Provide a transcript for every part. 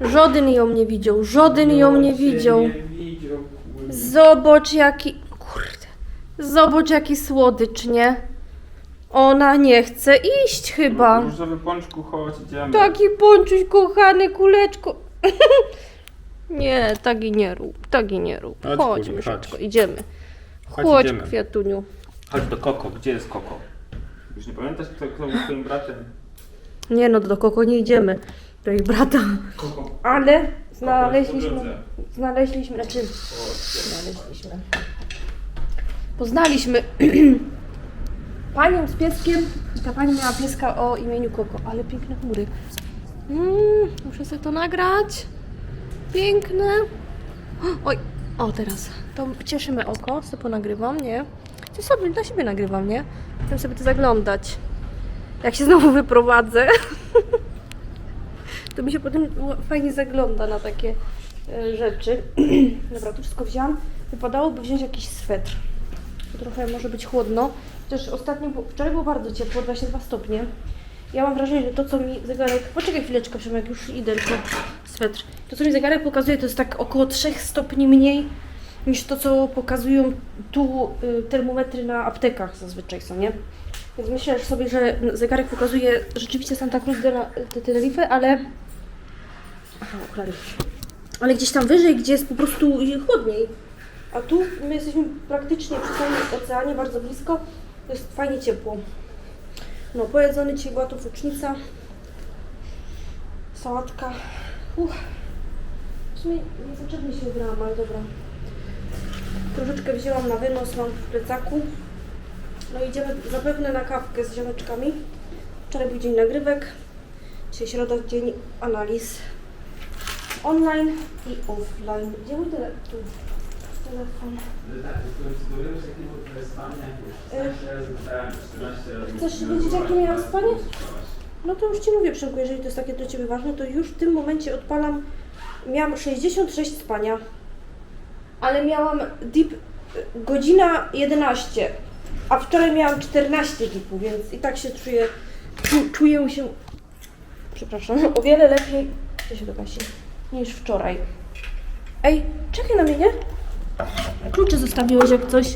Żaden ją nie widział, żaden ją nie widział. Zobacz jaki. Kurde. Zobacz jaki słodycz, nie? Ona nie chce iść chyba. Różowy pączku, chodź, idziemy. Taki ponczuś kochany, kuleczko. nie, taki nie rób, taki nie rób. Chodź, Chodź, Kuli, myszeczko, chodź. idziemy. Chodź, Chodź, idziemy. kwiatuniu. Chodź do Koko, gdzie jest Koko? Już nie pamiętasz, kto, kto był twoim bratem? Nie no, do Koko nie idziemy. Do ich brata. Ale znaleźliśmy. Znaleźliśmy, znaczy. Znaleźliśmy. Poznaliśmy panią z pieskiem. Ta pani miała pieska o imieniu Koko, ale piękne chmury. Mm, muszę sobie to nagrać. Piękne. Oj, o teraz. To cieszymy oko, sobie ponagrywam, nie? Ty sobie dla siebie nagrywam, nie? Chcę sobie to zaglądać. Jak się znowu wyprowadzę. to mi się potem fajnie zagląda na takie e, rzeczy. Dobra, tu wszystko wziąłam. Wypadałoby wziąć jakiś swetr. Trochę może być chłodno. Chociaż ostatnio, wczoraj było bardzo ciepło, 22 stopnie. Ja mam wrażenie, że to co mi zegarek... Poczekaj chwileczkę, Przemek, już idę tylko swetr. To co mi zegarek pokazuje, to jest tak około 3 stopni mniej niż to, co pokazują tu y, termometry na aptekach zazwyczaj są, nie? Więc myślę że sobie, że zegarek pokazuje rzeczywiście Santa Cruz de, la, de Tenerife, ale... Aha, okulary. Ale gdzieś tam wyżej, gdzie jest po prostu chłodniej. A tu my jesteśmy praktycznie przy samym oceanie, bardzo blisko. Jest fajnie ciepło. No, pojedzony dzisiaj była to fucznica. Sałatka. Uff. W sumie niepotrzebnie się ubrałam, ale dobra. Troszeczkę wzięłam na wynos, mam w plecaku. No idziemy zapewne na kawkę z ziomeczkami. Wczoraj był dzień nagrywek. Dzisiaj środa, dzień analiz. Online i offline. Gdzie mój tele- tu? telefon? Chcesz wiedzieć, jakie miałam spanie? No to już Ci mówię, Przemku, jeżeli to jest takie dla Ciebie ważne, to już w tym momencie odpalam. Miałam 66 spania, ale miałam deep y, godzina 11, a wczoraj miałam 14 deepu, więc i tak się czuję, czu, czuję się, przepraszam, o wiele lepiej, co się dogasi, niż wczoraj. Ej, czekaj na mnie, nie? Klucze zostawiłeś jak coś.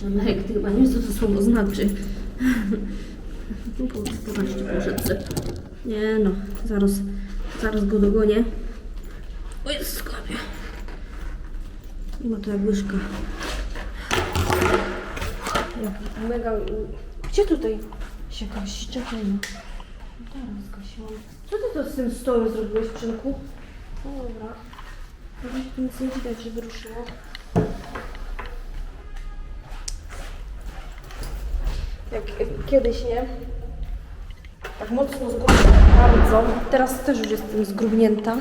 Szymek, ty chyba nie wiesz, co to słowo znaczy. Po- Popatrzcie po rzece. Nie no, zaraz, zaraz go dogonię. O jest to jak łyżka. Mega... Gdzie tutaj się gasi? Czekaj no. Teraz zgasiłam. Co ty to z tym stołem zrobiłeś, Przemku? No dobra. Razie tu nic nie widać, żeby ruszyło. Jak kiedyś, nie? Tak mocno zgrubnięta, bardzo. Teraz też już jestem zgrubnięta,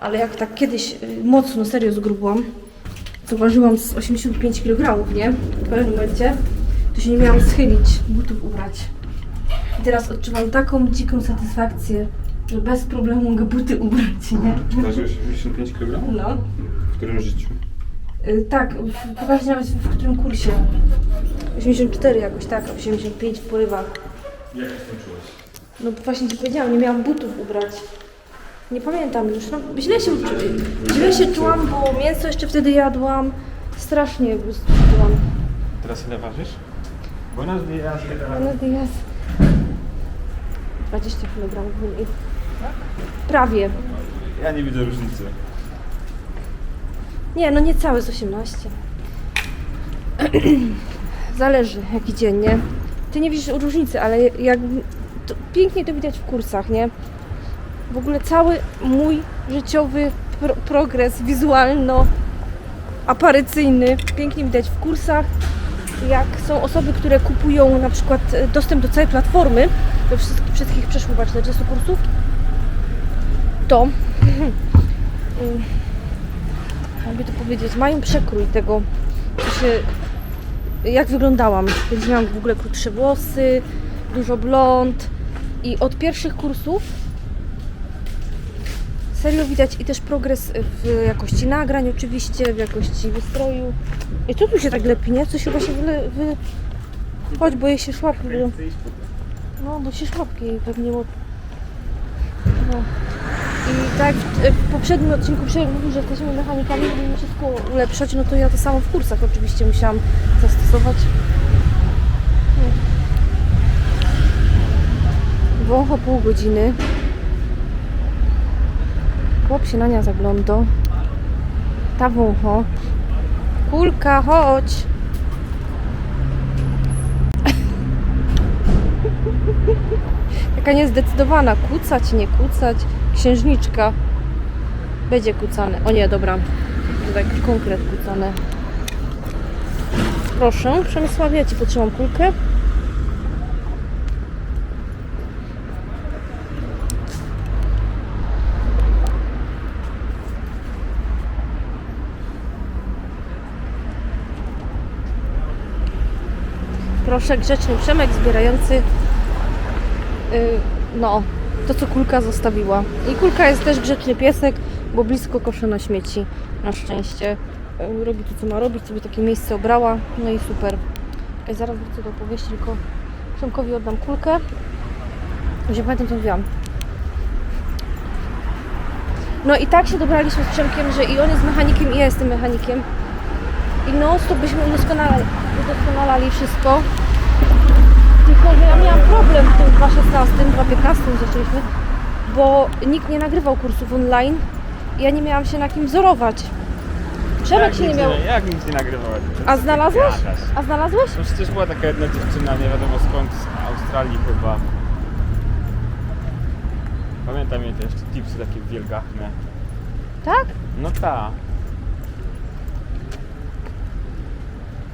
ale jak tak kiedyś y, mocno, serio zgrubłam, co ważyłam z 85 kg, nie? W pewnym momencie, to się nie miałam schylić, butów ubrać. I teraz odczuwam taką dziką satysfakcję, że bez problemu mogę buty ubrać, nie? Ważyłeś 85 kg? No. W którym życiu? Y, Tak, w- pokażę nawet w którym kursie. 84 jakoś, tak, 85 w porywach. Jak się? No właśnie ci powiedziałam, nie miałam butów ubrać. Nie pamiętam już, no źle się, źle się czułam, bo mięso jeszcze wtedy jadłam. Strasznie jakby czułam. Teraz ile ważysz? Buenos dias. Buenos dias. 20 kg mniej. Prawie. Ja nie widzę różnicy. Nie, no nie całe z 18. Zależy jaki dzień, nie? Ty nie widzisz różnicy, ale jak to pięknie to widać w kursach, nie? W ogóle cały mój życiowy pro progres wizualno-aparycyjny pięknie widać w kursach. Jak są osoby, które kupują na przykład e, dostęp do całej platformy, we wszystkich, wszystkich przeszło chyba 40 kursów, to jakby to powiedzieć, mają przekrój tego, co się, jak wyglądałam. Kiedyś miałam w ogóle krótsze włosy, dużo blond i od pierwszych kursów serio widać i też progres w jakości nagrań oczywiście, w jakości wystroju. I co tu się tak lepi, nie? Coś chyba się wyle... Wy... Chodź, boję się szłapy. Bo... No, musisz łapki pewnie od... No. I tak w, w poprzednim odcinku mówił, że jesteśmy mechanikami, żeby wszystko ulepszać, no to ja to samo w kursach oczywiście musiałam zastosować. Wącho pół godziny. Chłop się na nią zagląda. Ta wącho. Kulka, chodź. Taka niezdecydowana. Kucać, nie kucać. Księżniczka. Będzie kucane. O nie, dobra. Tak konkret kucane. Proszę, Przemysławie, ja Ci kulkę. Proszę, grzeczny Przemek zbierający yy, no, to co kulka zostawiła. I kulka jest też grzeczny piesek, bo blisko kosza na śmieci. Na szczęście. Yy, robi to co ma robić, sobie takie miejsce obrała. No i super. Zaraz wrócę do opowieści, tylko Przemkowi oddam kulkę. Że pamiętam co mówiłam. No i tak się dobraliśmy z Przemkiem, że i on jest mechanikiem i ja jestem mechanikiem. I no, to byśmy udoskonalali, udoskonalali wszystko. Tylko, że ja miałam problem w tym 2016, 2015 zaczęliśmy, bo nikt nie nagrywał kursów online i ja nie miałam się na kim wzorować. Przemek się nie nic miał. Jak nic nie nagrywałeś? A znalazłeś? Jakaś. A znalazłeś? No przecież była taka jedna dziewczyna, nie wiadomo skąd, z Australii chyba. Pamiętam jej te jeszcze tipsy takie wielgachne. Tak? No ta.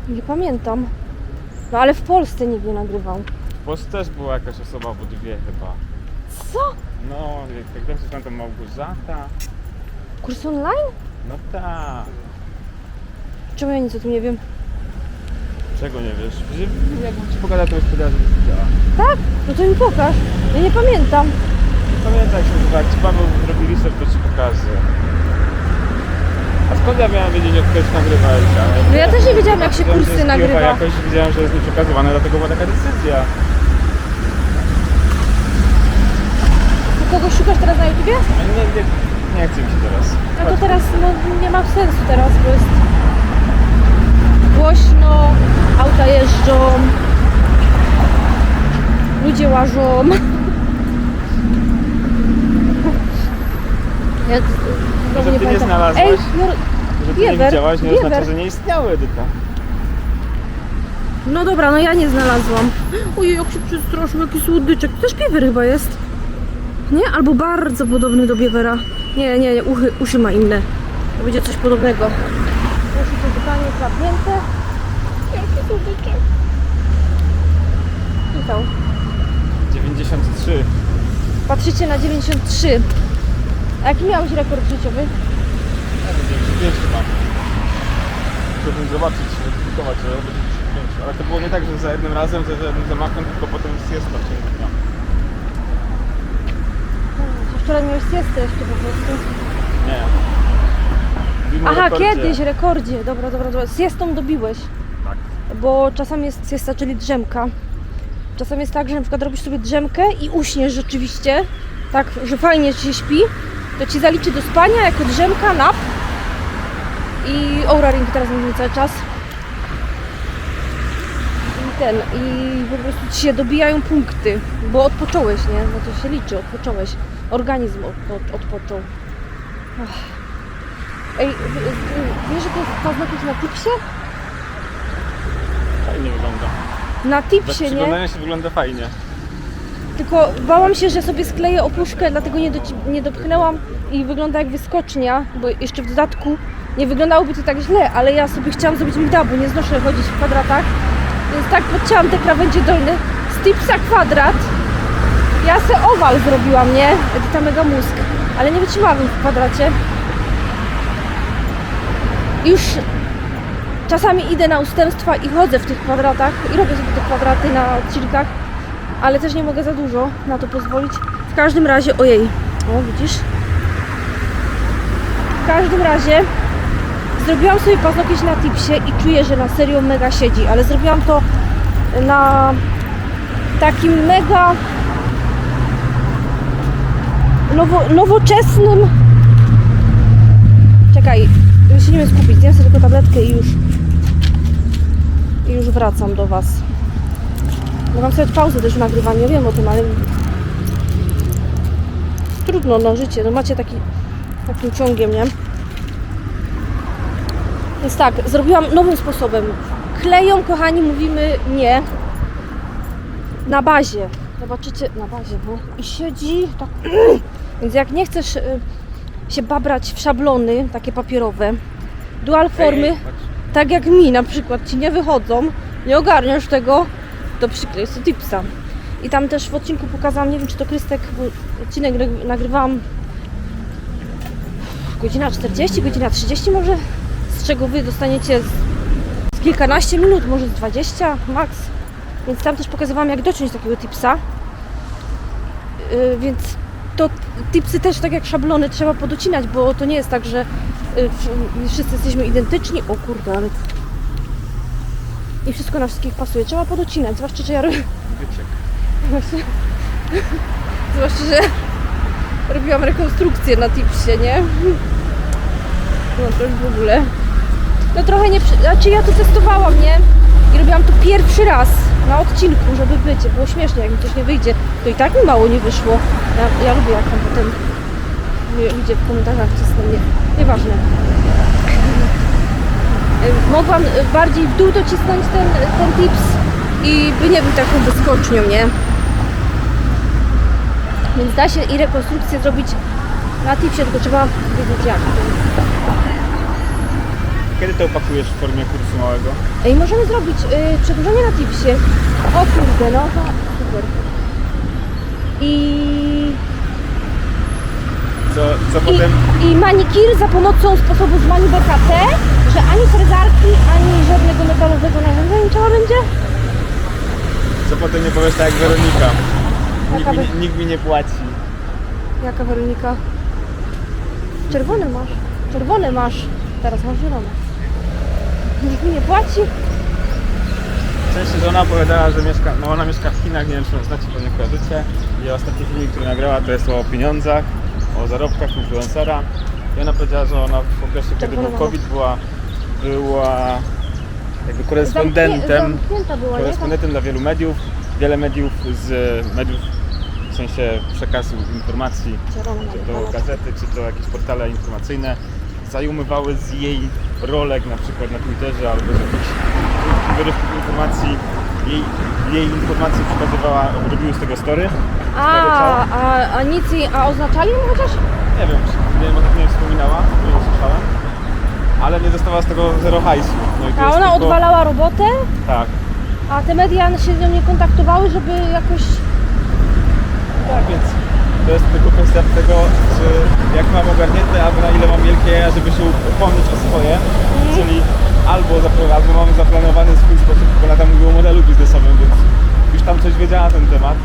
Nie pamiętam. No ale w Polsce nikt nie nagrywał. W Polsce też była jakaś osoba, bo dwie chyba. Co? No, jak jak dobrze pamiętam Małgorzata. Kurs online? No ta. Czemu ja nic o tym nie wiem? Czego nie wiesz? Że Jakbym ci pogadał, to już powiedziała, że widziała. Tak? No to mi pokaż. Ja nie pamiętam. Pamiętaj się nazywa, jak ci Paweł zrobi research, to ci pokażę. A skąd ja miałem wiedzieć, jak ktoś nagrywa? No ja też nie wiedziałam, jak się że kursy jest nagrywa. Kijowa, Jakoś widziałem, że jest nieprzekazywane, dlatego była taka decyzja. Ty kogoś szukasz teraz na YouTubie? A nie, nie, nie chcę mi się teraz. No to Chodź. teraz no, nie ma sensu teraz, bo jest głośno, auta jeżdżą, ludzie łażą. Ja znowu ty nie pamiętam. znalazłaś? Ej, Jor- Że ty nie Wiewer, widziałaś, nie oznacza, wiewer. że nie istniały, Edyta. no dobra, no ja nie znalazłam. Ojej, jak się przestraszył, jaki słodyczek. To też biewer chyba jest. Nie? Albo bardzo podobny do biewera. Nie, nie, nie, uchy, uszy ma inne. To będzie coś podobnego. Uszy to totalnie klapnięte. Jaki słodyczek. To. 93. Patrzycie na 93. A jaki miałeś rekord życiowy? Ja wiem, 95 chyba. Chciałbym zobaczyć, weryfikować, ale będzie 95. Ale to było nie tak, że za jednym razem, że za jednym zamachem, tylko potem jest w ciągu dnia. Że Wczoraj miałeś siestę jeszcze po prostu. Nie. Mówimy o Aha, rekordzie. kiedyś, rekordzie. Dobra, dobra, dobra. Siestą dobiłeś. Tak. Bo czasami jest siesta, czyli drzemka. Czasem jest tak, że na przykład robisz sobie drzemkę i uśniesz rzeczywiście, tak, że fajnie ci się śpi, to ci zaliczy do spania jako drzemka, nap i Oura Ring teraz mówimy cały czas. I ten, i po prostu ci się dobijają punkty, bo odpocząłeś, nie? No to się liczy, odpocząłeś. Organizm od, od, odpoczął. Ej, wiesz, że to jest paznokieć na tipsie? Fajnie wygląda. Na tipsie, nie? przyglądania się wygląda fajnie. Tylko bałam się, że sobie skleję opuszkę, dlatego nie, doci- nie dopchnęłam i wygląda jak wyskocznia, bo jeszcze w dodatku nie wyglądałoby to tak źle, ale ja sobie chciałam zrobić mida, bo nie znoszę chodzić w kwadratach, więc tak podcięłam te krawędzie dolne. Z tipsa kwadrat, ja se owal zrobiłam, nie? Edyta mega mózg, ale nie wytrzymałabym w kwadracie. Już czasami idę na ustępstwa i chodzę w tych kwadratach i robię sobie te kwadraty na odcinkach, ale też nie mogę za dużo na to pozwolić. W każdym razie, ojej, o widzisz? W każdym razie zrobiłam sobie paznokieć na tipsie i czuję, że na serio mega siedzi, ale zrobiłam to na takim mega nowo, nowoczesnym. Czekaj, się nie skupić, zjem sobie tylko tabletkę i już. I już wracam do Was. Mogłam sobie pauzę też w nagrywaniu, wiem o tym, ale trudno no życie, no macie taki takim ciągiem, nie? Więc tak, zrobiłam nowym sposobem. Kleją, kochani, mówimy nie. Na bazie. Zobaczycie, na bazie, no. I siedzi tak. Więc jak nie chcesz y, się babrać w szablony, takie papierowe, dual formy, tak jak mi na przykład, ci nie wychodzą, nie ogarniasz tego, sobie tipsa. I tam też w odcinku pokazałam, nie wiem czy to Krystek, odcinek nag- nagrywałam godzina 40, godzina 30 może, z czego wy dostaniecie z, z kilkanaście minut, może z 20 max. Więc tam też pokazywałam jak dociąć takiego tipsa. Yy, więc to tipsy też tak jak szablony trzeba podocinać, bo to nie jest tak, że yy, wszyscy jesteśmy identyczni. O kurde, ale i wszystko na wszystkich pasuje. Trzeba podocinać, zwłaszcza, że ja robię. Właśnie. Zwłaszcza, że robiłam rekonstrukcję na tipsie, nie? No to już w ogóle. No trochę nie. Znaczy ja to testowałam, nie? I robiłam to pierwszy raz na odcinku, żeby być. Było śmiesznie, jak mi coś nie wyjdzie. To i tak mi mało nie wyszło. Ja, ja lubię jak tam potem ludzie w komentarzach cisną. Nie, nieważne. Y, Mogłam y, bardziej w dół docisnąć ten, ten tips i by nie był taką wyskocznią, nie? Więc da się i rekonstrukcję zrobić na tipsie, tylko trzeba wiedzieć jak. Kiedy to opakujesz w formie kursu małego? Ej, możemy zrobić y, przedłużenie na tipsie. O kurde, no to super. I, Co, co potem... i, I manikir za pomocą sposobu z Mani BKT, że ani frezarki, ani żadnego metalowego narzędzia nie trzeba będzie? Co potem nie powiesz tak jak Weronika? Nikt Jaka mi, nikt mi nie płaci. Jaka Weronika? Czerwone masz. Czerwone masz. Teraz masz zielone. Nikt mi nie płaci. Częściej żona opowiadała, że mieszka, no ona mieszka w Chinach, nie wiem czy ją znacie, bo nie kojarzycie. I ostatni filmik, który nagrała, to jest o pieniądzach, o zarobkach influencera. I ona powiedziała, że ona w okresie, kiedy był. COVID, była, była jakby korespondentem, Zamknie- Zamknięta była, nie? Tam- korespondentem dla wielu mediów. Wiele mediów z mediów, w sensie przekazu informacji, czy to gazety, czy to jakieś portale informacyjne, zajmowały z jej rolek na przykład na Twitterze albo z jakichś wyrywków informacji. Jej, jej informacje przekazywała, robiły z tego story. A, a, a nic jej, a oznaczali ją chociaż? Nie wiem, czy nie tym nie wspominała, nie usłyszałem. Ale nie dostała z tego zero hajsu. No i to A jest ona tylko, odwalała robotę, Tak, a te media się z nią nie kontaktowały, żeby jakoś... tak, więc to jest tylko kwestia tego, czy jak mam ogarnięte, albo na ile mam wielkie jaja, żeby się upomnieć o swoje. Mhm. Czyli albo, zapro- albo mamy zaplanowany swój sposób, bo ona tam mówiła o modelu biznesowym, więc już tam coś wiedziała na ten temat.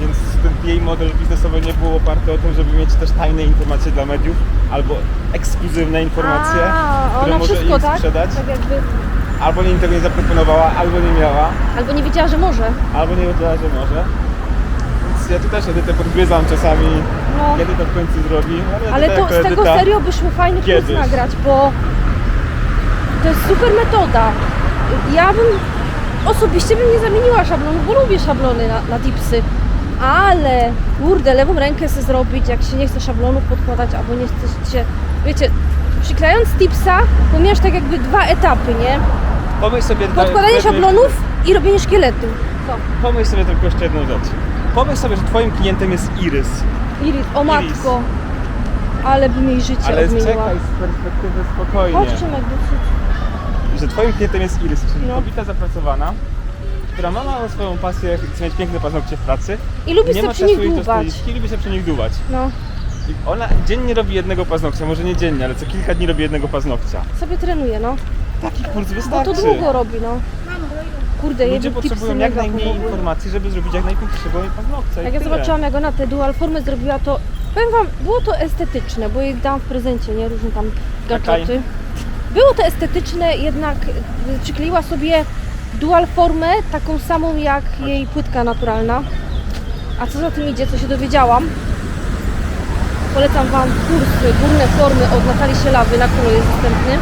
Więc ten jej model biznesowy nie był oparty o tym, żeby mieć też tajne informacje dla mediów, albo ekskluzywne informacje, a, które ona może wszystko, im tak? sprzedać. Tak jakby... Albo nie, tego nie zaproponowała, albo nie miała, Albo nie wiedziała, że może. albo nie wiedziała, że może. Więc ja tu też Edytę podgryzam czasami, No. kiedy to w końcu zrobi. Ale Edyta to jako z tego Edyta- serio byśmy fajny kurs Kiedyś. nagrać, bo to jest super metoda. Ja bym osobiście bym nie zamieniła szablonu, bo lubię szablony na, na tipsy. Ale kurde, lewą rękę sobie zrobić, jak się nie chce szablonów podkładać, albo nie chce się, wiecie, przyklejając tipsa, pomiesz tak jakby dwa etapy, nie? Pomyśl sobie... Podkładanie szablonów i robienie szkieletu. Pomyśl sobie tylko jeszcze jedną rzecz. Pomyśl sobie, że twoim klientem jest Iris, Iris, o matko. Ale bym jej życie ale odmieniła. czekaj z perspektywy spokojnie. Chodź Przemek. Że twoim klientem jest Iris, czyli No. kobieta zapracowana, która ma małą swoją pasję, chce mieć piękne paznokcie w pracy. I nie sobie ma przy czasu nich iść do dłubać. lubi się przy nich dłubać. No. I ona dziennie robi jednego paznokcia, może nie dziennie, ale co kilka dni robi jednego paznokcia. Sobie trenuje, no. Taki kurs Bo wystarczy. to długo robi, no. Kurde, Ludzie potrzebują jak najmniej informacji, żeby zrobić jak najpiękniejszego paznokcia. i Jak ja zobaczyłam, jak ona te dual formy zrobiła, to powiem wam, było to estetyczne, bo jej dałam w prezencie, nie? Różne tam gadżety. Było to estetyczne, jednak y, przykleiła sobie dual formę, taką samą jak jej płytka naturalna. A co za tym idzie, co się dowiedziałam? Polecam Wam kurs Górne Formy od Natalii Sielawy, na kolu jest dostępny,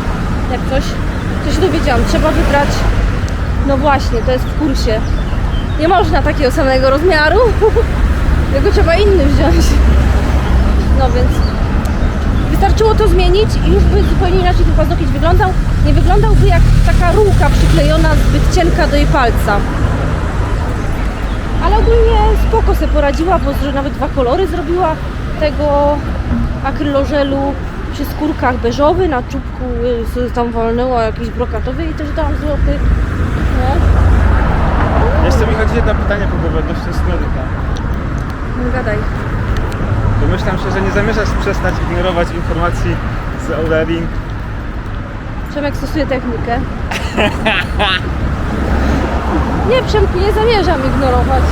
jak coś. Co się dowiedziałam, trzeba wybrać, no właśnie, to jest w kursie. Nie można takiego samego rozmiaru, tylko trzeba inny wziąć. No więc wystarczyło to zmienić i już by zupełnie inaczej ten paznokieć wyglądał. Nie wyglądałby jak taka rurka przyklejona zbyt cienka do jej palca. Ale ogólnie spoko sobie poradziła, bo nawet dwa kolory zrobiła tego akrylożelu przy skórkach beżowy, na czubku y, tam walnęła jakiś brokatowy i też dałam złoty. No, Jeszcze mi chodzi jedno pytanie po głowie odnośnie snoryka. nie gadaj. Domyślam się, że nie zamierzasz przestać ignorować informacji z Aura Ring. Przemek stosuje technikę. Nie, Przemku, nie zamierzam ignorować.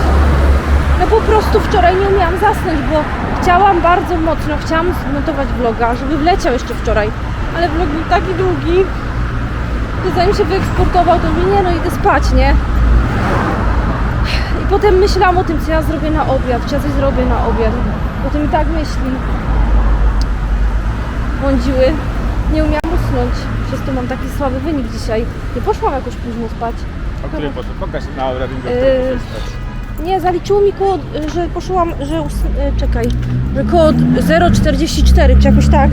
No po prostu wczoraj nie umiałam zasnąć, bo chciałam bardzo mocno, chciałam zmontować vloga, żeby wleciał jeszcze wczoraj. Ale vlog był taki długi, że zanim się wyeksportował, to mówię, nie no, idę spać, nie? Potem myślałam o tym, co ja zrobię na obiad, czy ja coś zrobię na obiad. Potem i tak myśli błądziły. Nie umiałam usnąć, przez to mam taki słaby wynik dzisiaj. Nie poszłam jakoś późno spać. O której poszło? Pokaż na Aura Ring, o Yy. Nie, zaliczyło mi koło, że poszłam, że us... e, czekaj, że koło 0,44 czy jakoś tak,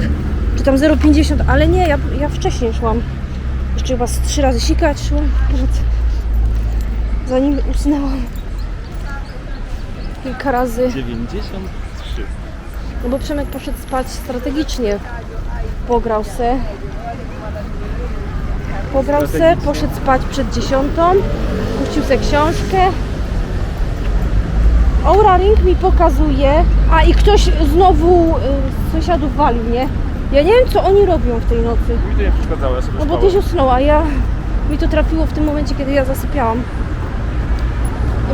czy tam 0,50, ale nie, ja, ja wcześniej szłam. Jeszcze chyba z trzy razy sikać szłam, zanim usnęłam. Kilka razy. 93. No bo Przemek poszedł spać strategicznie. Pograł se. Pograł se, poszedł spać przed dziesiątą, puścił se książkę. Aura Ring mi pokazuje, a i ktoś znowu y, z sąsiadów walił, nie? Ja nie wiem co oni robią w tej nocy. Mi to nie przeszkadzało, ja sobie No bo spałem. tyś usnął, a ja mi to trafiło w tym momencie, kiedy ja zasypiałam.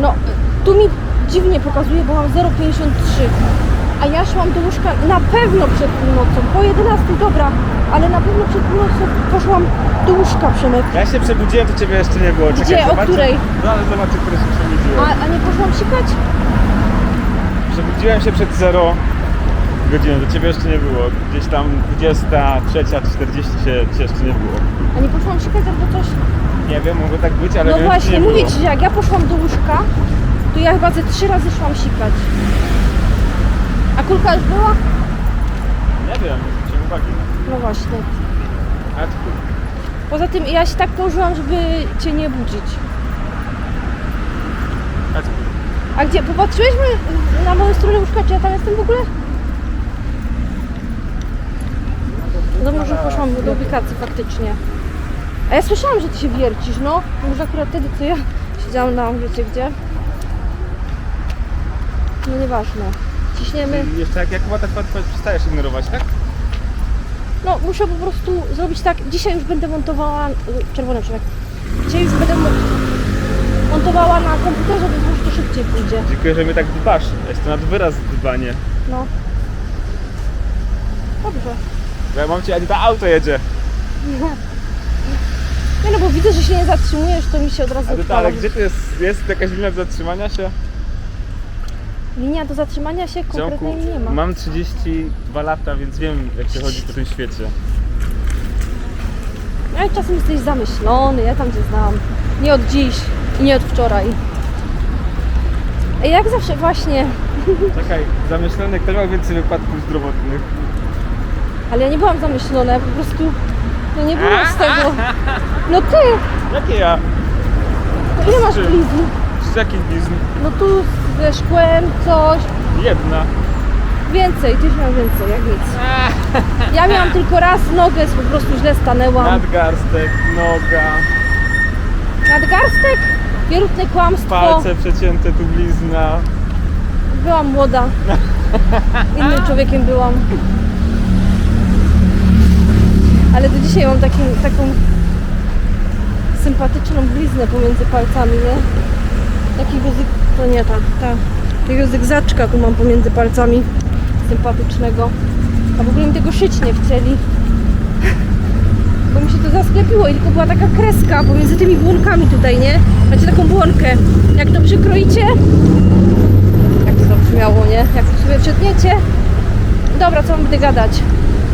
No, tu mi dziwnie pokazuje, bo mam 0,53. A ja szłam do łóżka na pewno przed północą, po 11, dobra, ale na pewno przed północą poszłam do łóżka, Przemek. Ja się przebudziłem, to ciebie jeszcze nie było. Czekaj, Gdzie? O zobaczę. której? No ale zobaczę, które się przebudziłem. A, a nie poszłam sikać? Przebudziłem się przed 0 godziną, do ciebie jeszcze nie było. Gdzieś tam 23.40 się, się jeszcze nie było. A nie poszłam sikać albo coś? Nie wiem, mogło tak być, ale No wiem, że właśnie, nie mówię było. Ci, że jak ja poszłam do łóżka, to ja chyba ze trzy razy szłam sikać. A kulka już była? Nie wiem, zwróciłem uwagi. No właśnie. A tu, Poza tym ja się tak położyłam, żeby Cię nie budzić. a tu. A gdzie? Popatrzyłeś na moją stronę łóżka, czy ja tam jestem w ogóle? No może poszłam do ubikacji faktycznie. A ja słyszałam, że Ty się wiercisz, no. Może akurat wtedy, co ja siedziałam na wiecie gdzie. No nieważne. Ciśniemy. Jeszcze jak Jakuba tak łatwo przestajesz ignorować, tak? No muszę po prostu zrobić tak. Dzisiaj już będę montowała. Czerwony przemek. Dzisiaj już będę mo- montowała na komputerze, więc może to szybciej pójdzie. Dziękuję, że mnie tak dbasz. Jest to nad wyraz dbanie. No. Dobrze. Ja mam cię, Anita, auto jedzie. Nie no, bo widzę, że się nie zatrzymujesz, to mi się od razu Anita, odpala. ale gdzie tu jest, jest jakaś linia do zatrzymania się? Linia do zatrzymania się konkretnej nie ma. mam 32 lata, więc wiem jak się chodzi po tym świecie. Ale czasem jesteś zamyślony, ja tam cię znam. Nie od dziś i nie od wczoraj. Ej, Jak zawsze właśnie, Czekaj, zamyślony, kto miał więcej wypadków zdrowotnych? ale ja nie byłam zamyślona, ja po prostu no nie było z tego. No ty, Jakie ja? ile masz blizn? Z jakich blizn? No tu ze szkłem coś, Jedna. więcej, tyś miał więcej, jak nic. Ja miałam tylko raz nogę, po prostu źle stanęłam. Nadgarstek, noga, Nadgarstek, wierutne kłamstwo. palce przecięte, tu blizna. Byłam młoda. Innym człowiekiem byłam. Ale do dzisiaj mam taki, taką sympatyczną bliznę pomiędzy palcami, nie? Takiego zyg... To nie ta, ta. Takiego zygzaczka tu mam pomiędzy palcami. Sympatycznego. A w ogóle mi tego szyć nie chcieli. bo mi się to zasklepiło i tylko była taka kreska pomiędzy tymi błonkami tutaj, nie? Macie taką błonkę. Jak to przykroicie, jak to zabrzmiało, nie? Jak sobie przetniecie. Dobra, co mam będę gadać?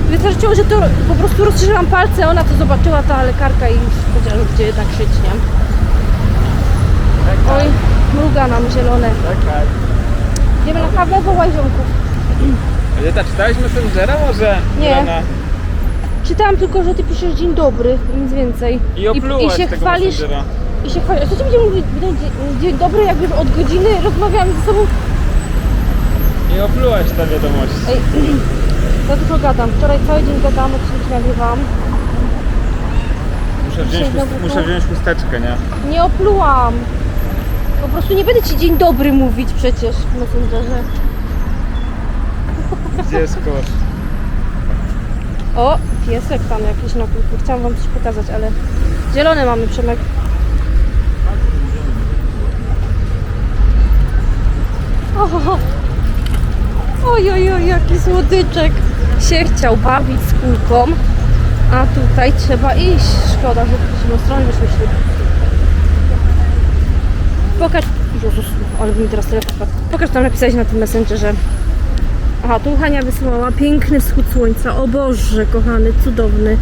Wystarczyło, że to po prostu rozszerzyłam palce, ona to zobaczyła, ta lekarka i powiedziała, że będzie jednak szyć, nie? Oj, mruga nam zielone. Czekaj. Idziemy na kawę, wołaj ziomków. Edyta, czytałeś Messengera może? Nie. Rana? Czytałam tylko, że ty piszesz dzień dobry, nic więcej. I oplułaś i się tego chwalisz, Messengera. i się chwalisz. A co ci będziemy mówić dzień, dzień dobry, jak już od godziny rozmawiamy ze sobą? I oplułaś tę wiadomość. Ej, za dużo gadam. Wczoraj cały dzień gadałam, odcinki nagrywałam. Muszę wziąć, chust- muszę wziąć chusteczkę, nie? Nie oplułam. Po prostu nie będę ci dzień dobry mówić przecież w Messengerze. Gdzie jest kosz? O, piesek tam jakiś na kółku. Chciałam wam coś pokazać, ale zielone mamy Przemek. O, oj, oj, oj, jaki słodyczek. Się chciał bawić z kulką, a tutaj trzeba iść. Szkoda, że w przeciwną stronę wyszły szli. Pokaż, Jezus, ale mi teraz telefon. Pokaż tam napisałeś na tym messengerze. Aha, tu Hania wysłała piękny wschód słońca. O Boże, kochany, cudowny.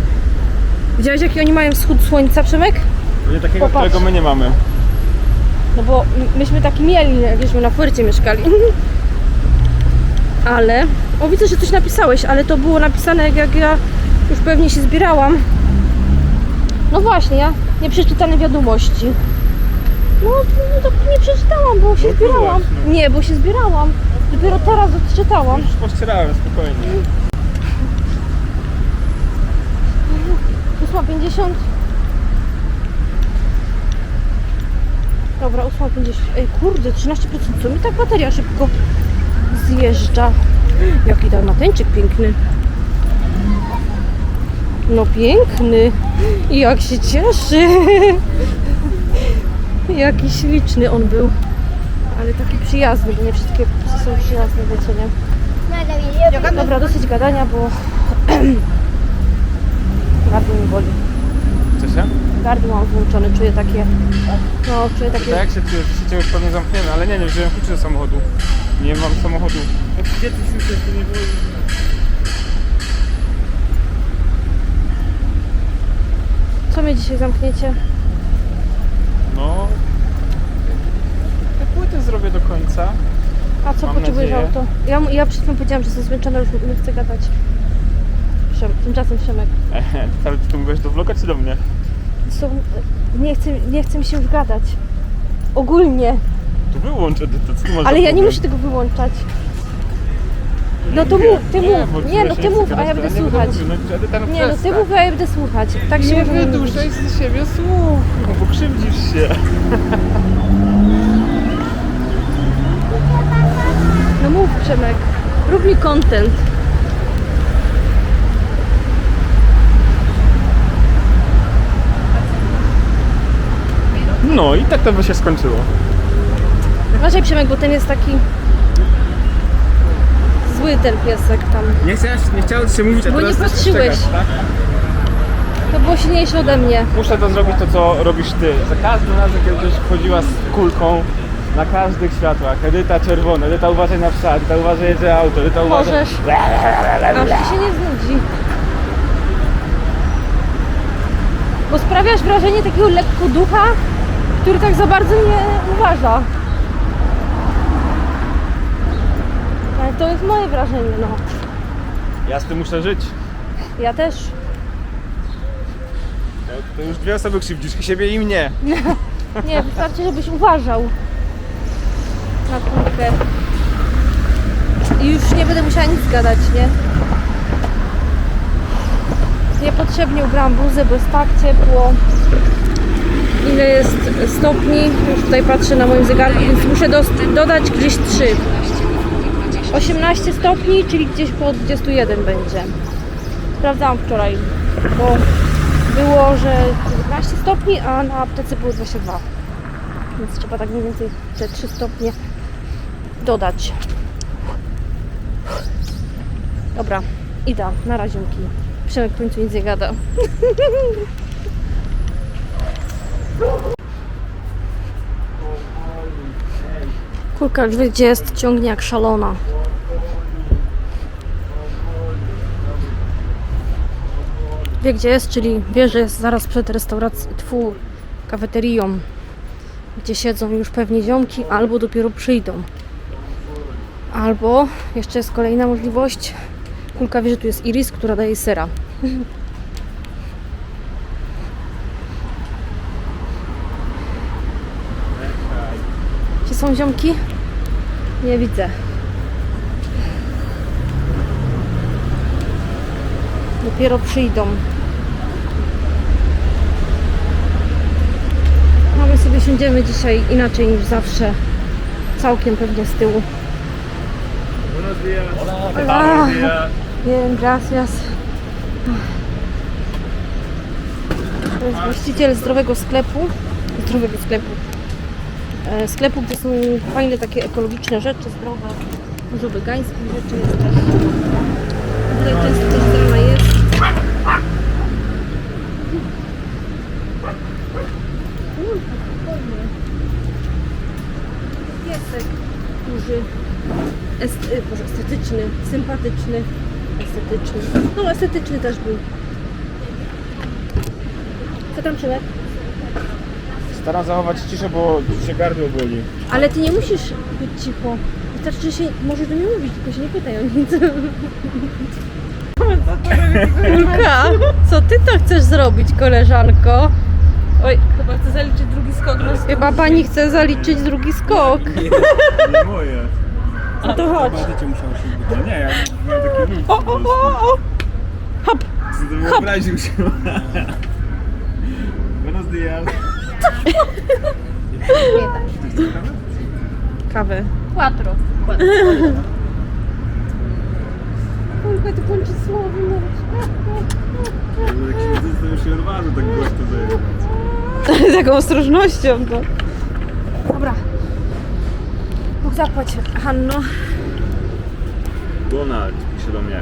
Widziałeś jaki oni mają wschód słońca, Przemek? Nie takiego, Popatrz. którego my nie mamy. No bo myśmy taki mieli, jakbyśmy na Fuercie mieszkali. Ale, o widzę, że coś napisałeś, ale to było napisane jak, jak ja już pewnie się zbierałam. No właśnie, ja nieprzeczytane wiadomości. No, no to nie przeczytałam, bo się No zbierałam. no. Nie, bo się zbierałam. Dopiero teraz odczytałam. Już pościerałem, spokojnie. 8.50. Dobra, 8.50. Ej, kurde, 13%. Co mi tak bateria szybko zjeżdża? Jaki dalmatyńczyk piękny. No piękny. I jak się cieszy. Jaki śliczny on był. Ale taki przyjazny, bo nie wszystkie psy są przyjazne, wiecie, nie? Dobra, dosyć gadania, bo gardło mi boli. Co się? Gardło mam włączone, czuję takie, no czuję takie, jak się czujesz? Życie już pewnie zamknięte, ale nie, nie wziąłem kluczy do samochodu. Nie mam samochodu. Gdzie ty się to nie było? co mnie dzisiaj zamkniecie? No... Płyty zrobię do końca. A co Mam potrzebujesz nadzieję. auto? Ja, ja przed chwilą powiedziałam, że jestem zmęczona, już nie chcę gadać. Tymczasem Przemek, Ehe, ale ty to mówisz do vloga czy do mnie? są, nie, chcę, nie chce mi się już gadać. Ogólnie, Tu wyłączę, to co ty masz ale za ja nie problem? muszę tego wyłączać. No to mów, ty mów. bo Nie, no ty mów, a ja będę słuchać. Nie, no ty mów, a ja będę słuchać. Tak się Nie możemy mówić. wyduszaj z siebie słów, bo krzywdzisz się. No mów Przemek, rób mi content. No i tak to by się skończyło. Uważaj Przemek, bo ten jest taki zły ten piesek tam. Nie chciałeś, nie chciałeś się mówić, a Bo nie teraz patrzyłeś. tak? To było silniejsze ode mnie. Muszę to zrobić to, co robisz ty. Za każdym razem, kiedy będziesz wchodziła z kulką na każdych światłach. Edyta czerwona, Edyta uważaj na psa, Edyta uważaj jedzie auto, Edyta uważaj... Możesz. Aż ci się nie znudzi. Bo sprawiasz wrażenie takiego lekko ducha, który tak za bardzo nie uważa. Ale to jest moje wrażenie, no. Ja z tym muszę żyć. Ja też. To, już dwie osoby krzywdzisz, i siebie i mnie. Nie, wystarczy, żebyś uważał na kulkę. I już nie będę musiała nic gadać, nie? Niepotrzebnie ubrałam bluzę, bo jest tak ciepło. Ile jest stopni? Już tutaj patrzę na moim zegarku, więc muszę dos- dodać gdzieś 3. 18 stopni, czyli gdzieś po 21 będzie. Sprawdzałam wczoraj, bo było, że 19 stopni, a na aptece było 22. Więc trzeba tak mniej więcej te 3 stopnie dodać. Dobra, idę na raziunki. Przemek w końcu nic nie gada. Wie gdzie jest, ciągnie jak szalona. Wie gdzie jest, czyli wie, że jest zaraz przed restauracją, tfu, kafeterią, gdzie siedzą już pewnie ziomki, albo dopiero przyjdą. Albo jeszcze jest kolejna możliwość. Kulka wie, że tu jest Iris, która daje sera. Gdzie są ziomki? Nie widzę. Dopiero przyjdą. A my sobie siądziemy dzisiaj inaczej niż zawsze. Całkiem pewnie z tyłu. Buenos días. Hola. Bien, gracias. To jest właściciel zdrowego sklepu. Zdrowego sklepu. E, Sklepu, gdzie są fajne takie ekologiczne rzeczy, zdrowe. Dużo wegańskich rzeczy jest też. Tutaj często też zdrowa jest. Piesek duży. Est, y, Boże, estetyczny, sympatyczny, estetyczny. No, estetyczny też był. Co tam Przemek? Staram zachować ciszę, bo się gardło boli. Ale ty nie musisz być cicho. Wystarczy, że się możesz do mnie mówić, tylko się nie pytaj o nic. Kulka, co ty to chcesz zrobić, koleżanko? Oj, Chyba chcę zaliczyć drugi skok na chyba pani chce zaliczyć drugi skok. Nie moje. No to chodź. No nie, ja miałem taki lód. O, o, o, o. Hop. Co to wyobraził się. Buenos días. Kawę. Quattro. Kulka, ty kończy słowo. Jak się został się odważył tak głośno zajebać. Z jaką ostrożnością to. Dobra. Zapłać, Hanno. Donald pisze do mnie.